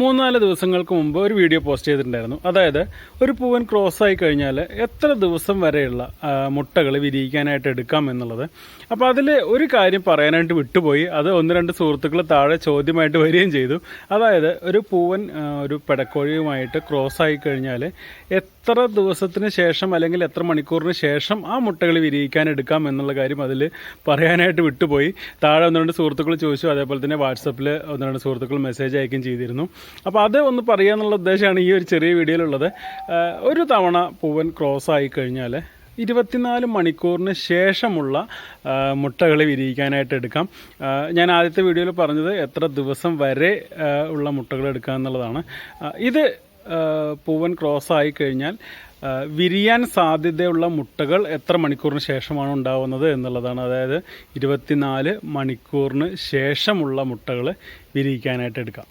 മൂന്നാൽ ദിവസങ്ങൾക്ക് മുമ്പ് ഒരു വീഡിയോ പോസ്റ്റ് ചെയ്തിട്ടുണ്ടായിരുന്നു. അതായത് ഒരു പൂവൻ ക്രോസ് ആയി കഴിഞ്ഞാൽ എത്ര ദിവസം വരെയുള്ള മുട്ടകൾ വിരിയിക്കാനായിട്ട് എടുക്കാം എന്നുള്ളത്. അപ്പോൾ അതിൽ ഒരു കാര്യം പറയാനായിട്ട് വിട്ടുപോയി. അത് ഒന്ന് രണ്ട് സുഹൃത്തുക്കൾ താഴെ ചോദ്യമായിട്ട് വരികയും ചെയ്തു. അതായത് ഒരു പൂവൻ ഒരു പെടക്കോഴിയുമായിട്ട് ക്രോസ് ആയി കഴിഞ്ഞാൽ എത്ര ദിവസത്തിന് ശേഷം അല്ലെങ്കിൽ എത്ര മണിക്കൂറിന് ശേഷം ആ മുട്ടകൾ വിരിയിക്കാൻ എടുക്കാം എന്നുള്ള കാര്യം അതിൽ പറയാനായിട്ട് വിട്ടുപോയി. താഴെ ഒന്ന് രണ്ട് സുഹൃത്തുക്കൾ ചോദിച്ചു. അതേപോലെ തന്നെ വാട്സപ്പിൽ ഒന്ന് രണ്ട് സുഹൃത്തുക്കൾ മെസ്സേജ് അയക്കുകയും ചെയ്തിരുന്നു. അപ്പോൾ അത് ഒന്ന് പറയാന്നുള്ള ഉദ്ദേശമാണ് ഈ ഒരു ചെറിയ വീഡിയോയിലുള്ളത്. ഒരു തവണ പൂവൻ ക്രോസ് ആയി കഴിഞ്ഞാൽ ഇരുപത്തിനാല് മണിക്കൂറിന് ശേഷമുള്ള മുട്ടകൾ വിരിയിക്കാനായിട്ട് എടുക്കാം. ഞാൻ ആദ്യത്തെ വീഡിയോയിൽ പറഞ്ഞത് എത്ര ദിവസം വരെ ഉള്ള മുട്ടകൾ എടുക്കുക എന്നുള്ളതാണ്. ഇത് പൂവൻ ക്രോസ് ആയി കഴിഞ്ഞാൽ വിരിയാൻ സാധ്യതയുള്ള മുട്ടകൾ എത്ര മണിക്കൂറിന് ശേഷമാണ് ഉണ്ടാവുന്നത് എന്നുള്ളതാണ്. അതായത് ഇരുപത്തിനാല് മണിക്കൂറിന് ശേഷമുള്ള മുട്ടകൾ വിരിയിക്കാനായിട്ട് എടുക്കാം.